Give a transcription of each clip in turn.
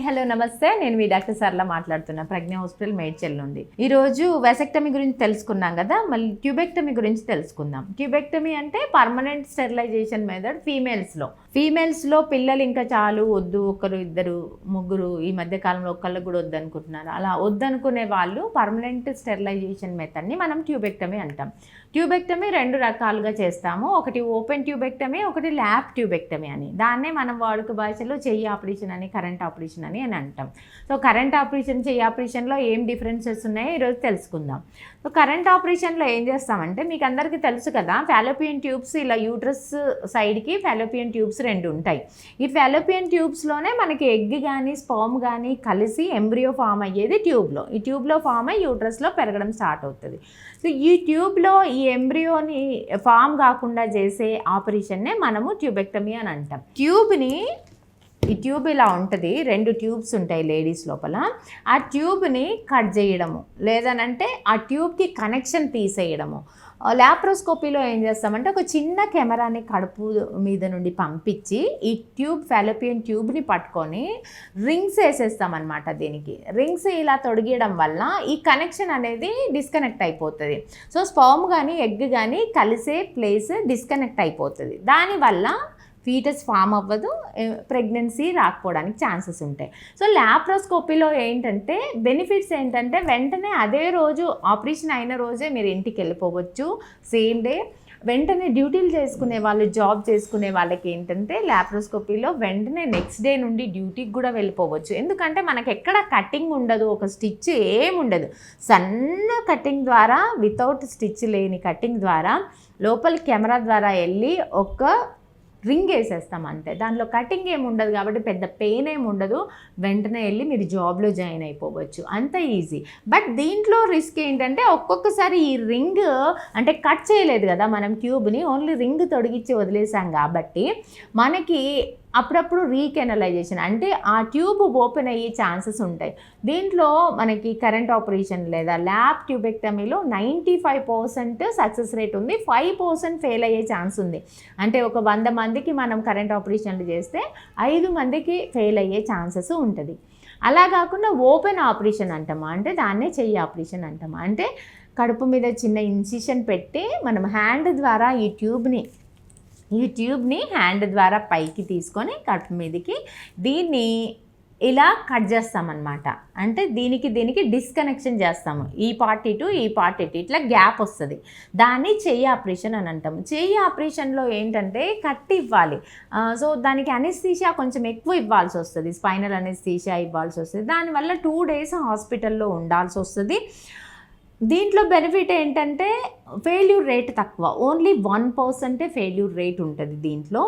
Hello నమస్తే. నేను మీ doctor సర్లా మాట్లాడుతున్నా. ప్రజ్ఞ హాస్పిటల్ మేడ్చల్ నుండి. ఈరోజు వెసెక్టమీ గురించి తెలుసుకున్నాం కదా? మళ్ళీ ట్యూబెక్టమీ గురించి తెలుసుకుందాం. ట్యూబెక్టమీ అంటే పర్మనెంట్ స్టెరిలైజేషన్ మెథడ్ ఫీమేల్స్లో ఫీమేల్స్లో పిల్లలు ఇంకా చాలు వద్దు ఒకరు ఇద్దరు ముగ్గురు ఈ మధ్య కాలంలో ఒక్కళ్ళకి కూడా వద్దు అనుకుంటున్నారు అలా వద్దనుకునే వాళ్ళు పర్మనెంట్ స్టెరిలైజేషన్ మెథడ్ని మనం ట్యూబెక్టమీ అంటాం. ట్యూబెక్టమీ రెండు రకాలుగా చేస్తాము. ఒకటి ఓపెన్ ట్యూబెక్టమీ ఒకటి ల్యాబ్ ట్యూబెక్టమీ అని. దాన్నే మనం వాడుక భాషలో చెయ్యి ఆపరేషన్ అని కరెంట్ ఆపరేషన్ అని అని అంటాం. సో కరెంట్ ఆపరేషన్ చెయ్యి ఆపరేషన్లో ఏం డిఫరెన్సెస్ ఉన్నాయో ఈరోజు తెలుసుకుందాం. సో కరెంట్ ఆపరేషన్లో ఏం చేస్తామంటే మీకు అందరికీ తెలుసు కదా ఫాలోపియన్ ట్యూబ్స్ ఇలా యూట్రస్ సైడ్కి ఫాలోపియన్ ట్యూబ్స్ రెండు ఉంటాయి. ఈ ఫాలోపియన్ ట్యూబ్స్లోనే మనకి ఎగ్ కానీ స్పామ్ కానీ కలిసి ఎంబ్రియో ఫామ్ అయ్యేది ట్యూబ్లో. ఈ ట్యూబ్లో ఫామ్ అయ్యి యూట్రస్లో పెరగడం స్టార్ట్ అవుతుంది. సో ఈ ట్యూబ్లో ఈ ఈ ఎంబ్రియోని ఫామ్ కాకుండా చేసే ఆపరేషన్నే మనము ట్యూబెక్టమీ అని అంటాం. ట్యూబ్ని ఈ ట్యూబ్ ఇలా ఉంటుంది రెండు ట్యూబ్స్ ఉంటాయి లేడీస్ లోపల. ఆ ట్యూబ్ని కట్ చేయడము లేదనంటే ఆ ట్యూబ్కి కనెక్షన్ తీసేయడము. ల్యాప్రోస్కోపీలో ఏం చేస్తామంటే ఒక చిన్న కెమెరాని కడుపు మీద నుండి పంపించి ఈ ట్యూబ్ ఫెలోపియన్ ట్యూబ్ని పట్టుకొని రింగ్స్ వేసేస్తామన్నమాట దీనికి. రింగ్స్ ఇలా తొడిగేయడం వల్ల ఈ కనెక్షన్ అనేది డిస్కనెక్ట్ అయిపోతుంది. సో స్పర్మ్ కానీ ఎగ్ కానీ కలిసే ప్లేస్ డిస్కనెక్ట్ అయిపోతుంది. దానివల్ల ఫీటస్ ఫామ్ అవ్వదు ప్రెగ్నెన్సీ రాకపోవడానికి ఛాన్సెస్ ఉంటాయి. సో ల్యాప్రోస్కోపీలో ఏంటంటే బెనిఫిట్స్ ఏంటంటే వెంటనే అదే రోజు ఆపరేషన్ అయిన రోజే మీరు ఇంటికి వెళ్ళిపోవచ్చు. Same day. వెంటనే డ్యూటీలు చేసుకునే వాళ్ళు జాబ్ చేసుకునే వాళ్ళకి ఏంటంటే ల్యాప్రోస్కోపీలో వెంటనే నెక్స్ట్ డే నుండి డ్యూటీకి కూడా వెళ్ళిపోవచ్చు. ఎందుకంటే మనకి ఎక్కడ కటింగ్ ఉండదు ఒక స్టిచ్ ఏముండదు సన్న కటింగ్ ద్వారా వితౌట్ స్టిచ్ లేని కటింగ్ ద్వారా లోపల కెమెరా ద్వారా వెళ్ళి ఒక రింగ్ వేసేస్తాం అంతే. దానిలో కటింగ్ ఏమి ఉండదు కాబట్టి పెద్ద పెయిన్ ఏమి ఉండదు. వెంటనే వెళ్ళి మీరు జాబ్లో జాయిన్ అయిపోవచ్చు. అంత ఈజీ. బట్ దీంట్లో రిస్క్ ఏంటంటే ఒక్కొక్కసారి ఈ రింగ్ అంటే కట్ చేయలేదు కదా మనం క్యూబ్ని ఓన్లీ రింగ్ తొడిగిచ్చి వదిలేసాం కాబట్టి మనకి అప్పుడప్పుడు రీకెనలైజేషన్. అంటే ఆ ట్యూబ్ ఓపెన్ అయ్యే ఛాన్సెస్ ఉంటాయి. దీంట్లో మనకి కరెంట్ ఆపరేషన్ లేదా lap ట్యూబెక్టమీలో ninety five percent success rate ఉంది. ఫైవ్ పర్సెంట్ ఫెయిల్ అయ్యే ఛాన్స్ ఉంది. అంటే ఒక వంద మందికి మనం కరెంట్ ఆపరేషన్లు చేస్తే ఐదు మందికి ఫెయిల్ అయ్యే ఛాన్సెస్ ఉంటుంది. అలా కాకుండా ఓపెన్ ఆపరేషన్ అంటామా? అంటే దాన్నే చెయ్యి ఆపరేషన్ అంటామా? అంటే కడుపు మీద చిన్న ఇన్సిషన్ పెట్టి మనం హ్యాండ్ ద్వారా ఈ ట్యూబ్ని ఈ ట్యూబ్ని హ్యాండ్ ద్వారా పైకి తీసుకొని కడుపు మీదకి దీన్ని ఇలా కట్ చేస్తామన్నమాట. అంటే దీనికి దీనికి డిస్కనెక్షన్ చేస్తాము. ఈ పార్ట్ ఇటు ఈ పార్ట్ ఇటు. ఇట్లా గ్యాప్ వస్తుంది. దాన్ని చెయ్యి ఆపరేషన్ అని అంటాము చెయ్యి ఆపరేషన్లో ఏంటంటే కట్ ఇవ్వాలి. సో దానికి అనెస్థీషియా కొంచెం ఎక్కువ ఇవ్వాల్సి వస్తుంది. స్పైనల్ అనెస్థీషియా ఇవ్వాల్సి వస్తుంది. దానివల్ల టూ డేస్ హాస్పిటల్లో ఉండాల్సి వస్తుంది. దీంట్లో బెనిఫిట్ ఏంటంటే ఫెయిల్యూర్ రేట్ తక్కువ. ఓన్లీ వన్ పర్సెంటే ఫెయిల్యూర్ రేట్ ఉంటుంది దీంట్లో.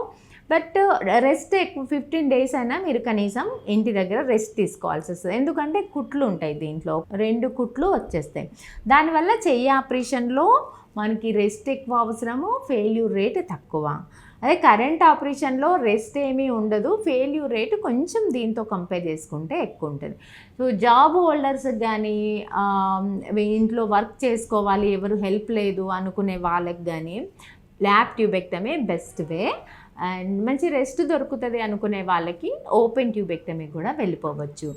బట్ రెస్ట్ ఎక్కువ ఫిఫ్టీన్ డేస్ అయినా మీరు కనీసం ఇంటి దగ్గర రెస్ట్ తీసుకోవాల్సి వస్తుంది. ఎందుకంటే కుట్లు ఉంటాయి దీంట్లో. రెండు కుట్లు వచ్చేస్తాయి. దానివల్ల చెయ్యి ఆపరేషన్లో మనకి రెస్ట్ ఎక్కువ అవసరము ఫెయిల్యూర్ రేట్ తక్కువ. అదే కరెంట్ ఆపరేషన్లో రెస్ట్ ఏమీ ఉండదు. ఫెయిల్యూర్ రేటు కొంచెం దీంతో కంపేర్ చేసుకుంటే ఎక్కువ ఉంటుంది. సో జాబ్ హోల్డర్స్ కానీ ఇంట్లో వర్క్ చేసుకోవాలి ఎవరు హెల్ప్ లేదు అనుకునే వాళ్ళకి కానీ ల్యాబ్ ట్యూబెక్టమే బెస్ట్ వే. అండ్ మంచి రెస్ట్ దొరుకుతుంది అనుకునే వాళ్ళకి ఓపెన్ ట్యూబెక్టమీ కూడా వెళ్ళిపోవచ్చు.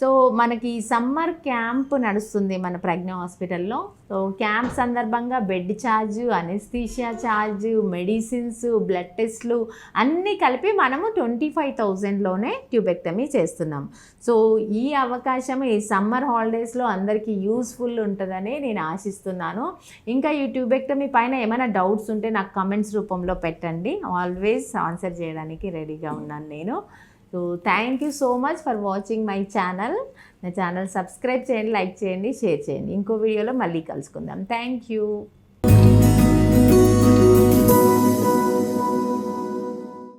సో మనకి సమ్మర్ క్యాంప్ నడుస్తుంది మన ప్రజ్ఞ హాస్పిటల్లో సో క్యాంప్ సందర్భంగా bed charge anaesthesia charge medicines blood టెస్ట్లు అన్నీ కలిపి మనము ట్వంటీ ఫైవ్ థౌజండ్లోనే ట్యూబెక్టమీ చేస్తున్నాం. సో ఈ అవకాశం ఈ సమ్మర్ హాలిడేస్లో అందరికీ యూస్ఫుల్ ఉంటుందని నేను ఆశిస్తున్నాను. ఇంకా ఈ ట్యూబెక్టమీ పైన ఏమైనా డౌట్స్ ఉంటే నాకు కమెంట్స్ రూపంలో పెట్టండి. ఆల్వేస్ ఆన్సర్ చేయడానికి రెడీగా ఉన్నాను నేను. So thank you so much for watching my channel నా ఛానల్ సబ్స్క్రైబ్ చేయండి లైక్ చేయండి షేర్ చేయండి. ఇంకో వీడియోలో మళ్ళీ కలుసుకుందాం. Thank you